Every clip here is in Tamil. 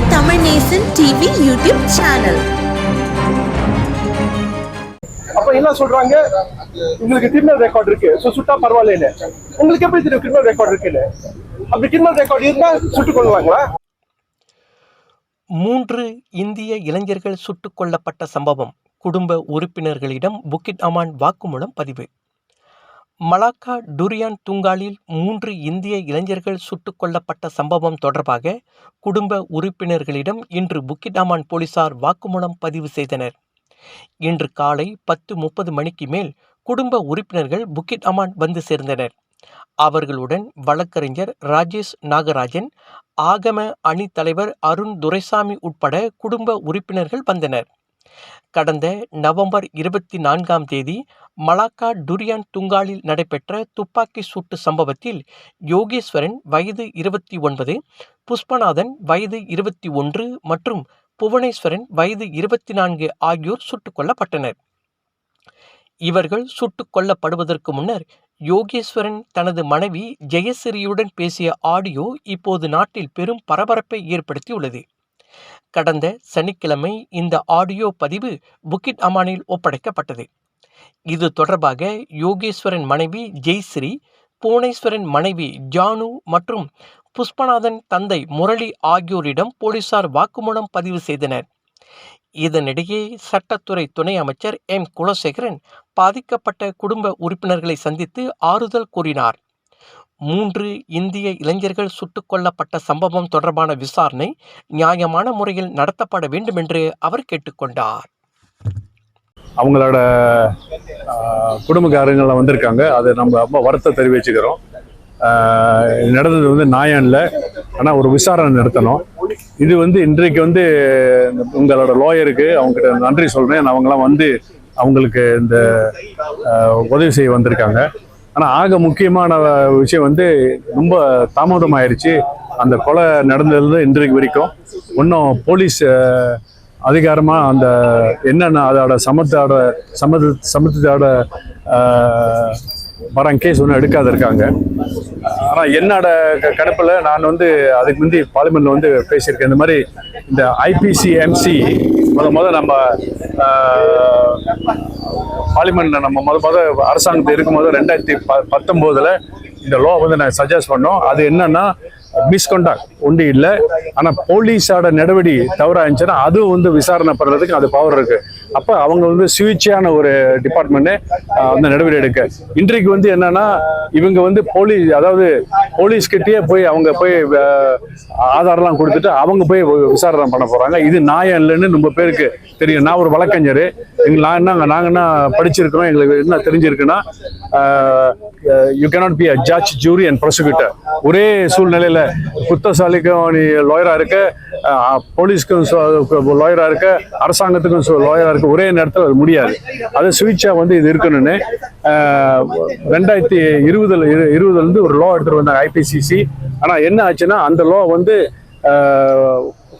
உங்கள் Tamil Nesan TV YouTube channel. அப்ப என்ன சொல்றாங்க? உங்களுக்கு கிரிமினல் ரெக்கார்ட் இருக்கு. சோ சுட்டா பரவாயில்லைன்னு. உங்களுக்கு எப்படி தெரியும் கிரிமினல் ரெக்கார்ட் இருக்குன்னு? அப்படி கிரிமினல் ரெக்கார்ட் இருந்தா சுட்டுக் கொள்வாங்களா? மூன்று இந்திய இளைஞர்கள் சுட்டுக் கொல்லப்பட்ட சம்பவம். குடும்ப உறுப்பினர்களிடம் புக்கிட் அமான் வாக்குமூலம் பதிவு. மலாக்கா டுரியான் துங்காலில் மூன்று இந்திய இளைஞர்கள் சுட்டுக் கொல்லப்பட்ட சம்பவம் தொடர்பாக குடும்ப உறுப்பினர்களிடம் இன்று புக்கிடாமான் போலீசார் வாக்குமூலம் பதிவு செய்தனர். இன்று காலை பத்து முப்பது மணிக்கு மேல் குடும்ப உறுப்பினர்கள் புக்கிட் அமான் வந்து சேர்ந்தனர். அவர்களுடன் வழக்கறிஞர் ராஜேஷ் நாகராஜன் ஆகம அணி தலைவர் அருண் துரைசாமி உட்பட குடும்ப உறுப்பினர்கள் வந்தனர். கடந்த நவம்பர் இருபத்தி நான்காம் தேதி மலாக்கா டுரியான் துங்காலில் நடைபெற்ற துப்பாக்கி சூட்டு சம்பவத்தில் யோகேஸ்வரன் வயது இருபத்தி ஒன்பது புஷ்பநாதன் வயது இருபத்தி ஒன்று மற்றும் புவனேஸ்வரன் வயது இருபத்தி நான்கு ஆகியோர் சுட்டுக் கொல்லப்பட்டனர். இவர்கள் சுட்டுக் கொல்லப்படுவதற்கு முன்னர் யோகேஸ்வரன் தனது மனைவி ஜெயசிறியுடன் பேசிய ஆடியோ இப்போது நாட்டில் பெரும் பரபரப்பை ஏற்படுத்தியுள்ளது. கடந்த சனிக்கிழமை இந்த ஆடியோ பதிவு புக்கிட் அமானில் ஒப்படைக்கப்பட்டது. இது தொடர்பாக யோகேஸ்வரன் மனைவி ஜெய்ஸ்ரீ புவனேஸ்வரன் மனைவி ஜானு மற்றும் புஷ்பநாதன் தந்தை முரளி ஆகியோரிடம் போலீசார் வாக்குமூலம் பதிவு செய்தனர். இதனிடையே சட்டத்துறை துணை அமைச்சர் எம். குலசேகரன் பாதிக்கப்பட்ட குடும்ப உறுப்பினர்களை சந்தித்து ஆறுதல் கூறினார். மூன்று இந்திய இளைஞர்கள் சுட்டுக் கொல்லப்பட்ட சம்பவம் தொடர்பான விசாரணை நியாயமான முறையில் நடத்தப்பட வேண்டும் என்று அவர் கேட்டுக்கொண்டார். அவங்களோட குடும்பக்காரங்களாம் வந்திருக்காங்க. அதை நம்ம ரொம்ப வருத்தம் தெரிவிச்சுக்கிறோம். நடந்தது வந்து நியாயம் இல்லை ஆனால் ஒரு விசாரணை நடத்தணும். இது வந்து இன்றைக்கு வந்து உங்களோட லாயருக்கு அவங்ககிட்ட நன்றி சொல்கிறேன் அவங்களாம் வந்து அவங்களுக்கு இந்த உதவி செய்ய வந்திருக்காங்க. ஆனால் ஆக முக்கியமான விஷயம் வந்து ரொம்ப தாமதமாயிருச்சு. அந்த கொலை நடந்ததுலேருந்து இன்றைக்கு வரைக்கும். இன்னும் போலீஸ் அதிகாரமாக அந்த என்னென்ன அதோட சமத்தோட சமத்து சமத்தோட வராங்க கேஸ் ஒன்றும் எடுக்காத இருக்காங்க. ஆனால் என்னோட க- நான் வந்து அதுக்கு முந்தி பார்லிமெண்ட்ல வந்து பேசியிருக்கேன். இந்த மாதிரி இந்த ஐபிசி எம்சி முத முத நம்ம பார்லிமெண்ட்ல நம்ம முத முத அரசாங்கத்தில் இருக்கும்போது ரெண்டாயிரத்தி ப பத்தொம்போதுல இந்த லோ வந்து நான் சஜஸ்ட் பண்ணோம். அது என்னன்னா மிஸ்கொண்டாக்ட் ஒன்று இல்லை. ஆனால் போலீஸோட நடவடி தவறாக இருந்துச்சுன்னா அதுவும் வந்து விசாரணை பண்ணுறதுக்கு அது பவர் இருக்குது அப்போ அவங்க வந்து சுயேட்சையான ஒரு டிபார்ட்மெண்ட்டு அந்த நடவடிக்கை எடுக்க. இன்றைக்கு வந்து என்னன்னா இவங்க வந்து போலீஸ் அதாவது போலீஸ் கிட்டேயே போய் அவங்க போய் அஹ், ஆதாரம்லாம் கொடுத்துட்டு அவங்க போய் விசாரணை பண்ண போகிறாங்க இது நியாயம் இல்லைன்னு ரொம்ப பேருக்கு தெரியும். நான் ஒரு வழக்கறிஞர். எங்கள் நான் என்ன நாங்கள் என்ன படிச்சிருக்கிறோம் எங்களுக்கு என்ன தெரிஞ்சிருக்குன்னா you cannot be a judge jury and prosecutor ஒரே சூழ்நிலையில் குத்தசாலிக்கும் நீ லாயராக இருக்க போலீஸ்க்கும் லாயராக இருக்க அரசாங்கத்துக்கும் லாயராக இருக்க ஒரே நேரத்தில் அது முடியாது. அது சுவிட்சாக வந்து இது இருக்கணும்னு ரெண்டாயிரத்தி இருபதுல இரு- ஒரு லா எடுத்துகிட்டு வந்தாங்க ஐபிசிசி ஆனால் என்ன ஆச்சுன்னா அந்த லா வந்து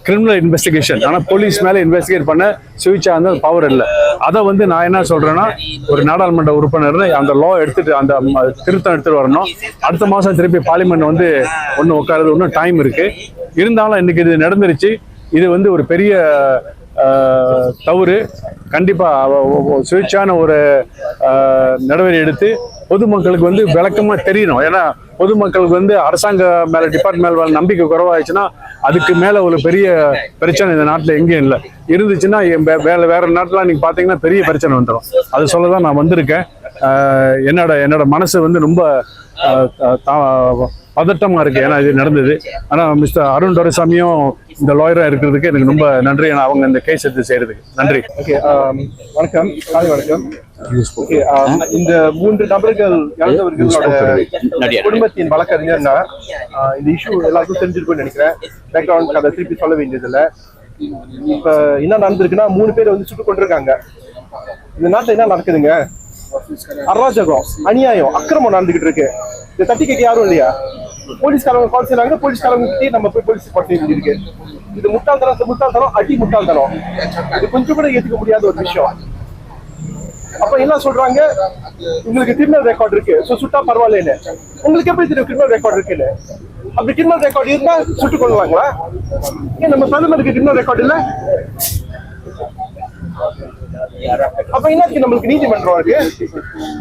கிரிமினல் இன்வெஸ்டிகேஷன் ஆனால் போலீஸ் மேலே இன்வெஸ்டிகேட் பண்ண சுவிட்சாக வந்து பவர் இல்லை. அதை வந்து நான் என்ன சொல்கிறேன்னா ஒரு நாடாளுமன்ற உறுப்பினர் அந்த லா எடுத்துட்டு அந்த திருத்தம் எடுத்துகிட்டு வரணும். அடுத்த மாதம் திருப்பி பார்லிமெண்ட் வந்து ஒன்று உட்காருது இன்னும் டைம் இருக்குது இருந்தாலும் இன்னைக்கு இது நடந்துருச்சு. இது வந்து ஒரு பெரிய தவறு. கண்டிப்பாக சுவிட்சான ஒரு நடவடிக்கை எடுத்து பொதுமக்களுக்கு வந்து விளக்கமாக தெரியணும். ஏன்னா பொதுமக்களுக்கு வந்து அரசாங்க மேலே டிபார்ட்மெண்ட் மேலே நம்பிக்கை குறைவாயிடுச்சுன்னா அதுக்கு மேலே ஒரு பெரிய பிரச்சனை இந்த நாட்டில் எங்கேயும் இல்லை. இருந்துச்சுன்னா வேற வேற நாட்டில் நீங்கள் பார்த்தீங்கன்னா பெரிய பிரச்சனை வந்துடும் அது சொல்ல தான் நான் வந்திருக்கேன். என்னோட என்னோட மனசு வந்து ரொம்ப ஆஹ் தா- பதட்டமா இருக்கு. ஏன்னா இது நடந்தது. ஆனா மிஸ்டர் அருண் துரைசாமியும் இந்த லாயரா இருக்கிறதுக்கு எனக்கு ரொம்ப நன்றி. ஏன்னா அவங்க இந்த கேஸ் எடுத்து செய்யறதுக்கு. நன்றி. ஓகே வணக்கம். காலை வணக்கம். ஓகே இந்த மூன்று நபர்கள் இறந்தவர்களோட குடும்பத்தின் வழக்கறிஞர்னா ஆஹ், இந்த இஷ்யூ எல்லாருக்கும் தெரிஞ்சிருக்கும்னு நினைக்கிறேன். பேக்ரவுண்ட் கதை திருப்பி சொல்ல வேண்டியதில்ல. இப்ப என்ன நடந்திருக்குன்னா மூணு பேர் வந்து சுட்டு கொண்டிருக்காங்க. இந்த நாட்டுல என்ன நடக்குதுங்க? அராஜகம் அநியாயம் அக்கிரமம் நடந்துகிட்டு இருக்கு. இதை தட்டி கேட்க யாரும் இல்லையா? போலீஸ்காரங்க கால் செய்யறாங்க போலீஸ்காரங்க கிட்டே நம்ம போய் போலீஸ் ரிப்போர்ட் செய்ய வேண்டியிருக்கு இது முட்டாள்தனம் முட்டாள்தனம் அடி முட்டாள்தனம். இது கொஞ்சம் கூட ஏத்துக்க முடியாத ஒரு விஷயம். அப்ப என்ன சொல்றாங்க? உங்களுக்கு கிரிமினல் ரெக்கார்ட் இருக்கு. சோ சுட்டா பரவாயில்லன்னு. உங்களுக்கு எப்படி தெரியும் கிரிமினல் ரெக்கார்ட் இருக்குன்னு? அப்படி கிரிமினல் ரெக்கார்ட் இருந்தா சுட்டுக் கொள்வாங்களா ஏன் நம்ம பிரதமருக்கு கிரிமினல் ரெக்கார்ட் இல்லை? அப்ப என்னத்துக்கு நம்மளுக்கு நீதிமன்றம் இருக்கு?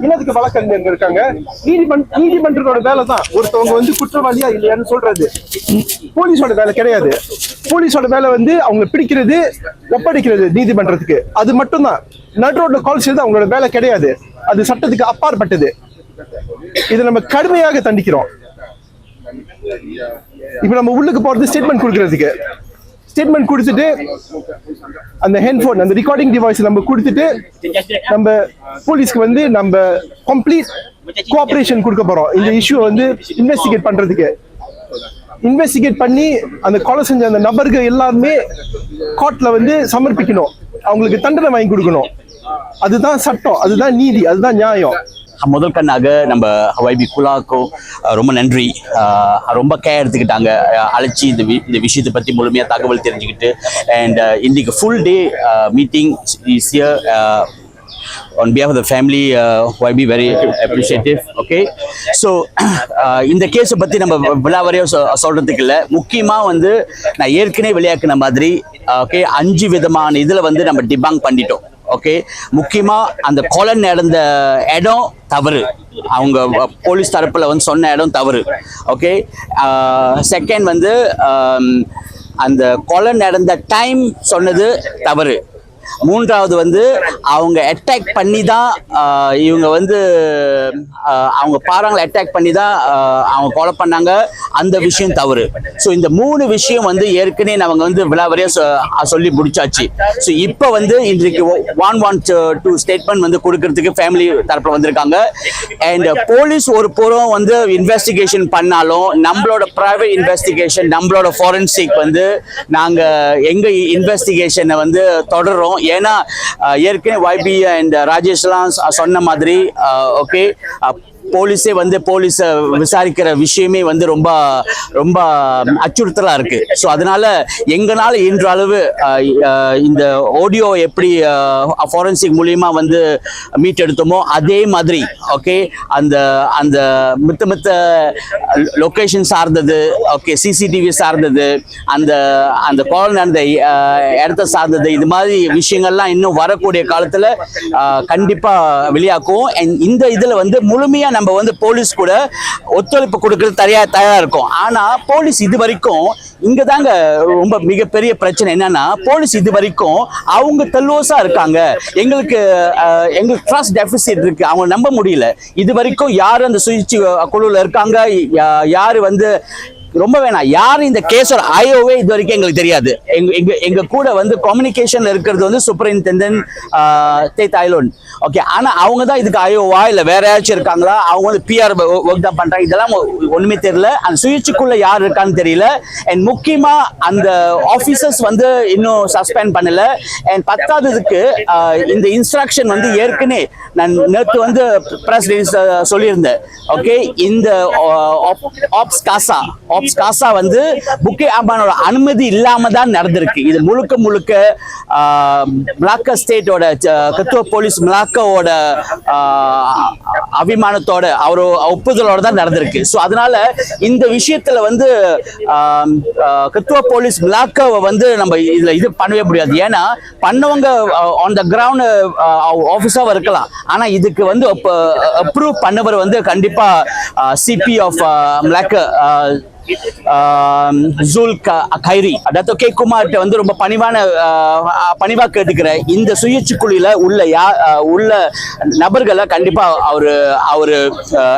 இன்னத்துக்கு வழக்கறிஞர்கள் இருக்காங்க? நீதிமன்ற நீதிமன்றத்தோட வேலை தான் ஒருத்தவங்க வந்து குற்றவாளியா இல்லையான்னு சொல்றது. போலீஸோட வேலை கிடையாது. போலீஸோட வேலை வந்து அவங்க பிடிக்கிறது ஒப்படைக்கிறது நீதிமன்றத்துக்கு. அது மட்டும்தான். தான் ரோட்ல கால் செய்து அவங்களோட வேலை கிடையாது. அது சட்டத்துக்கு அப்பாற்பட்டது. இதை நம்ம கடுமையாக தண்டிக்கிறோம். இப்ப நம்ம உள்ளுக்கு போறது ஸ்டேட்மெண்ட் கொடுக்கறதுக்கு. ஸ்டேட்மெண்ட் கொடுத்துட்டு அந்த ஹெட்ஃபோன் அந்த ரெக்கார்டிங் டிவைஸ் நம்ம கொடுத்துட்டு நம்ம போலீஸ்க்கு வந்து நம்ம கம்ப்ளீட் கோஆபரேஷன் கொடுக்க போறோம். இந்த இஷ்யூ வந்து இன்வெஸ்டிகேட் பண்றதுக்கு. இன்வெஸ்டிகேட் பண்ணி அந்த கொலை செஞ்ச அந்த நபர்கள் எல்லாருமே கோர்ட்ல வந்து சமர்ப்பிக்கணும். அவங்களுக்கு தண்டனை வாங்கி கொடுக்கணும். அதுதான் சட்டம் அதுதான் நீதி அதுதான் நியாயம். முதல் கண்ணாக நம்ம வைபி குலாக்கும் ரொம்ப நன்றி. ரொம்ப கேர் எடுத்துக்கிட்டாங்க. அழைச்சி இந்த வி- இந்த விஷயத்தை பற்றி முழுமையாக தகவல் தெரிஞ்சுக்கிட்டு. அண்ட் இன்றைக்கு full day meeting is here on behalf of the family uh, YB very appreciative okay? So இந்த கேஸை பற்றி நம்ம விழாவரையும் சொ சொல்கிறதுக்கு இல்லை. முக்கியமாக வந்து நான் ஏற்கனவே விளையாக்குன மாதிரி ஓகே அஞ்சு விதமான இதில் வந்து நம்ம டிபாங் பண்ணிட்டோம். ஓகே முக்கியமாக அந்த கொலை நடந்த இடம் தவறு. அவங்க போலீஸ் தரப்பில் வந்து சொன்ன இடம் தவறு. ஓகே செகண்ட் வந்து அந்த கொலை நடந்த டைம் சொன்னது தவறு. மூன்றாவது வந்து அவங்க அட்டாக் பண்ணி தான் இவங்க வந்து அவங்க பாறாங்களை அட்டாக் பண்ணி தான் அவங்க கொலை பண்ணாங்க. அந்த விஷயம் தவறு. ஸோ இந்த மூணு விஷயம் வந்து ஏற்கனவே அவங்க வந்து விழாவறியாக சொ- சொல்லி முடிச்சாச்சு. ஸோ இப்போ வந்து இன்றைக்கு ஒன் ஒன் டூ ஸ்டேட்மெண்ட் வந்து கொடுக்கறதுக்கு ஃபேமிலி தரப்பில் வந்திருக்காங்க. அண்ட் போலீஸ் ஒரு புறம் வந்து இன்வெஸ்டிகேஷன் பண்ணாலும் நம்மளோட ப்ரைவேட் இன்வெஸ்டிகேஷன் நம்மளோட ஃபாரன்சிக் வந்து நாங்கள் எங்கள் இன்வெஸ்டிகேஷனை வந்து இருக்கும் ஏன்னா ஏற்கனவே வைபி அண்ட் ராஜேஷ்லாம் சொன்ன மாதிரி ஓகே போலீஸே வந்து போலீஸை விசாரிக்கிற விஷயமே வந்து ரொம்ப ரொம்ப அச்சுறுத்தலாக இருக்கு. ஸோ அதனால எங்களால் இன்ற அளவு இந்த ஆடியோ எப்படி ஃபாரன்சிக் மூலியமாக வந்து மீட் எடுத்தோமோ அதே மாதிரி ஓகே அந்த அந்த மித்த மித்த லொக்கேஷன் சார்ந்தது ஓகே சிசிடிவி சார்ந்தது அந்த அந்த கால் அந்த இடத்த சார்ந்தது இது மாதிரி விஷயங்கள்லாம் இன்னும் வரக்கூடிய காலத்தில் கண்டிப்பாக வெளியாக்குவோம். இந்த இதில் வந்து முழுமையாக நம்ம வந்து போலீஸ் கூட ஒத்துழைப்பு கொடுக்கறது தயார் தயாராக இருக்கும். ஆனால் போலீஸ் இது வரைக்கும் இங்கே தாங்க ரொம்ப மிகப்பெரிய பிரச்சனை என்னன்னா போலீஸ் இது வரைக்கும் அவங்க தெல்லுவசா இருக்காங்க. எங்களுக்கு எங்களுக்கு ட்ரஸ்ட் டெபிசிட் இருக்கு. அவங்க நம்ப முடியல. இது வரைக்கும் யார் அந்த சுயேட்சை குழுவில் இருக்காங்க? யா- வந்து ரொம்ப வேணாம். யார் இந்த கேஸோட ஐஓவே இது வரைக்கும் எங்களுக்கு தெரியாது. எங்க எங்க எங்க கூட வந்து கம்யூனிகேஷன்ல இருக்கிறது வந்து சூப்பரிண்டெண்டன்ட் தே தாய்லோன் ஓகே ஆனா அவங்க தான் இதுக்கு ஐஓவா இல்ல வேற யாராச்சும் இருக்காங்களா? அவங்க வந்து பிஆர் ஒர்க் தான் பண்றாங்க. இதெல்லாம் ஒண்ணுமே தெரியல. அந்த சுயேட்சைக்குள்ள யார் இருக்கான்னு தெரியல. அண்ட் முக்கியமா அந்த ஆபீசர்ஸ் வந்து இன்னும் சஸ்பெண்ட் பண்ணல. அண்ட் பத்தாததுக்கு இந்த இன்ஸ்ட்ரக்ஷன் வந்து ஏற்கனவே நான் நேற்று வந்து பிரஸ் சொல்லியிருந்தேன். ஓகே இந்த ஆப்ஸ் காசா ஆப்ஸ் காசா வந்து புக்கே அம்பானோட அனுமதி இல்லாம தான் நடந்திருக்கு. இது முழுக்க முழுக்க மிளாக்கா ஸ்டேட்டோட கத்துவ போலீஸ் மிளாக்காவோட அபிமானத்தோட அவரு ஒப்புதலோட தான் நடந்திருக்கு. ஸோ அதனால இந்த விஷயத்துல வந்து கத்துவ போலீஸ் மிளாக்காவை வந்து நம்ம இதுல இது பண்ணவே முடியாது. ஏன்னா பண்ணவங்க ஆன் த கிரவுண்ட் ஆஃபீஸாக இருக்கலாம். ஆனா இதுக்கு வந்து அப்ரூவ் பண்ணவர் வந்து கண்டிப்பா சிபி ஆஃப் மிளாக்க ஜூல் கைரி. அதாவது கே குமார்கிட்ட வந்து ரொம்ப பணிவான பணிவா கேட்டுக்கிற இந்த சுயேட்சை குழுல உள்ள யா உள்ள நபர்களை கண்டிப்பா அவரு அவரு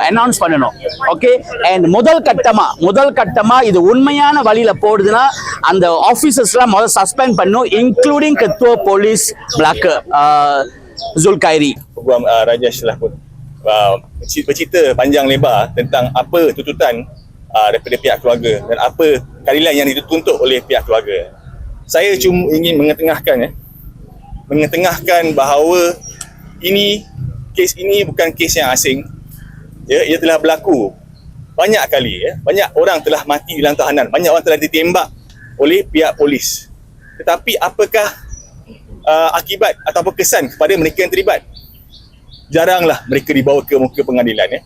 அனௌன்ஸ் பண்ணணும். ஓகே அண்ட் முதல் கட்டமா முதல் கட்டமா இது உண்மையான வழியில போடுதுன்னா அந்த ஆபீசர்ஸ்லாம் முதல்ல சஸ்பெண்ட் பண்ணும் இன்க்ளூடிங் கத்துவ போலீஸ் பிளாக் ஜுல் கைரி. Program uh, Rajesh lah pun. Uh, bercerita panjang lebar tentang apa tuntutan uh, daripada pihak keluarga dan apa keadilan yang dituntut oleh pihak keluarga. Saya cuma ingin mengetengahkan ya, mengetengahkan bahawa ini kes ini bukan kes yang asing. Ya, ia telah berlaku banyak kali ya. Banyak orang telah mati dalam tahanan, banyak orang telah ditembak oleh pihak polis. Tetapi apakah uh, akibat ataupun kesan kepada mereka yang terlibat? jaranglah mereka dibawa ke muka pengadilan ya.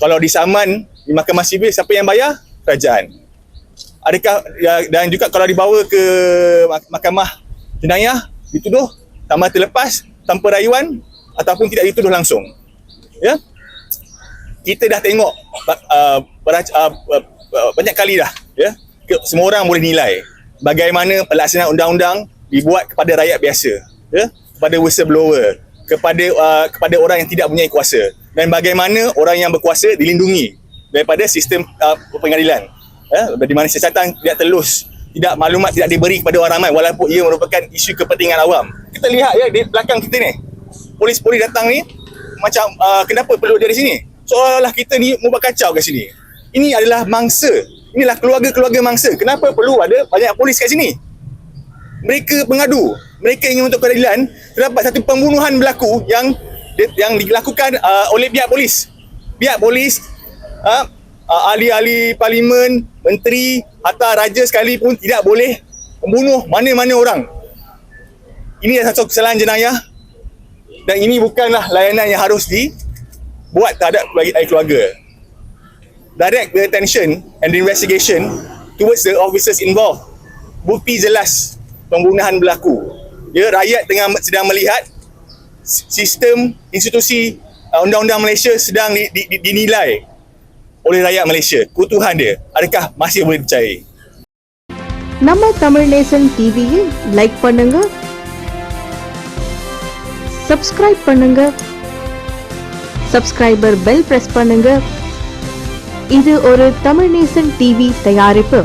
Kalau disaman di mahkamah sivil siapa yang bayar? Kerajaan. Adakah ya, dan juga kalau dibawa ke mahkamah jenayah dituduh tanpa terlepas tanpa rayuan ataupun tidak dituduh langsung. Ya. Kita dah tengok uh, banyak kali dah ya. Semua orang boleh nilai bagaimana pelaksanaan undang-undang dibuat kepada rakyat biasa, ya, kepada whistleblower, kepada uh, kepada orang yang tidak mempunyai kuasa dan bagaimana orang yang berkuasa dilindungi daripada sistem uh, pengadilan. Ya, di mana siasatan tidak telus, tidak maklumat tidak diberi kepada orang ramai walaupun ia merupakan isu kepentingan awam. Kita lihat ya di belakang kita ni. Polis-polis datang ni macam uh, kenapa perlu dari sini? Seolah-olah kita ni mau buat kacau kat sini. Ini adalah mangsa. Inilah keluarga-keluarga mangsa. Kenapa perlu ada banyak polis kat sini? Mereka pengadu. Mereka ingin untuk keadilan. Terdapat satu pembunuhan berlaku yang yang dilakukan uh, oleh pihak polis. Pihak polis, uh, uh, ahli-ahli parlimen, menteri, hatta raja sekalipun tidak boleh membunuh mana-mana orang. Ini adalah satu kesalahan jenayah dan ini bukanlah layanan yang harus dibuat terhadap bagi ahli keluarga. Direct the attention and the investigation towards the officers involved. Bukti jelas pembunuhan berlaku. Ya, rakyat tengah sedang melihat s- sistem institusi uh, undang-undang Malaysia sedang di, di, di, dinilai oleh rakyat Malaysia. Keutuhan dia, adakah masih boleh dipercayai? நம்ம தமிழ் நேசன் டிவியை லைக் பண்ணுங்க சப்ஸ்கிரைப் பண்ணுங்க சப்ஸ்கிரைபர் பெல் பிரஸ் பண்ணுங்க இது ஒரு தமிழ் நேசன் டிவி தயாரிப்பு